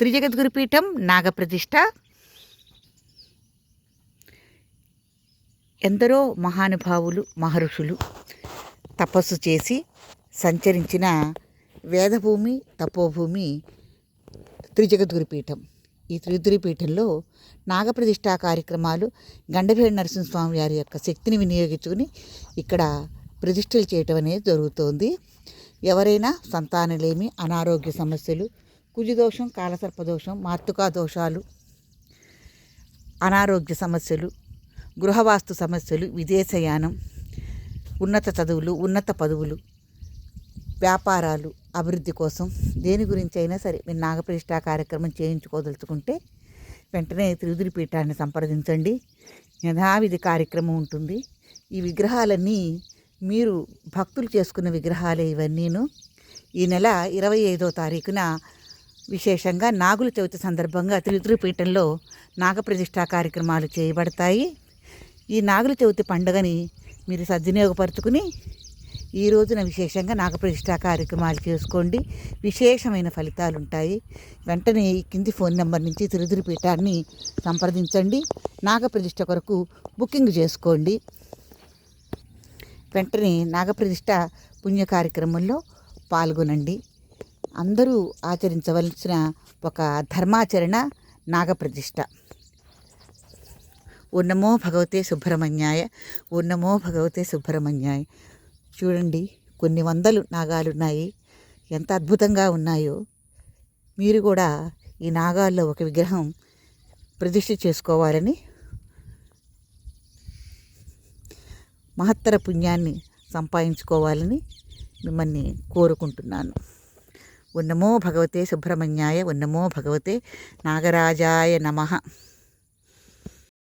త్రిజగద్గురుపీఠం నాగప్రతిష్ఠ. ఎందరో మహానుభావులు మహర్షులు తపస్సు చేసి సంచరించిన వేదభూమి తపోభూమి త్రిజగద్గురుపీఠం. ఈ త్రిగురుపీఠంలో నాగప్రతిష్ఠా కార్యక్రమాలు గండభేడి నరసింహస్వామి వారి యొక్క శక్తిని వినియోగించుకుని ఇక్కడ ప్రతిష్టలు చేయటం అనేది జరుగుతోంది. ఎవరైనా సంతానలేమి అనారోగ్య సమస్యలు కుజదోషం కాలసర్పదోషం మాతృకా దోషాలు అనారోగ్య సమస్యలు గృహవాస్తు సమస్యలు విదేశయానం ఉన్నత చదువులు ఉన్నత పదవులు వ్యాపారాలు అభివృద్ధి కోసం దేని గురించి అయినా సరే మీరు నాగప్రతిష్ఠా కార్యక్రమం చేయించుకోదలుచుకుంటే వెంటనే త్రిదురి పీఠాన్ని సంప్రదించండి. యథావిధి కార్యక్రమం ఉంటుంది. ఈ విగ్రహాలన్నీ మీరు భక్తులు చేసుకున్న విగ్రహాలే ఇవన్నీను. ఈ నెల ఇరవై ఐదో తారీఖున విశేషంగా నాగుల చవితి సందర్భంగా త్రిదురి పీఠంలో నాగప్రతిష్ఠా కార్యక్రమాలు చేయబడతాయి. ఈ నాగుల చవితి పండుగని మీరు సద్వినియోగపరుచుకుని ఈ రోజున విశేషంగా నాగప్రతిష్ఠా కార్యక్రమాలు చేసుకోండి. విశేషమైన ఫలితాలు ఉంటాయి. వెంటనే ఈ కింది ఫోన్ నెంబర్ నుంచి తిరుదిరి పీఠాన్ని సంప్రదించండి. నాగప్రతిష్ఠ కొరకు బుకింగ్ చేసుకోండి. వెంటనే నాగప్రతిష్ఠ పుణ్య కార్యక్రమంలో పాల్గొనండి. అందరూ ఆచరించవలసిన ఒక ధర్మాచరణ నాగప్రతిష్ఠ. ఉన్నమో భగవతే సుబ్రహ్మణ్యాయ ఉన్నమో భగవతే సుబ్రహ్మణ్యాయ. చూడండి కొన్ని వందలు నాగాలు ఉన్నాయి ఎంత అద్భుతంగా ఉన్నాయో. మీరు కూడా ఈ నాగాల్లో ఒక విగ్రహం ప్రతిష్ఠ చేసుకోవాలని మహత్తర పుణ్యాన్ని సంపాదించుకోవాలని మిమ్మల్ని కోరుకుంటున్నాను. ఉన్నమో భగవతే సుబ్రహ్మణ్యాయ ఉన్నమో భగవతే నాగరాజాయ నమ.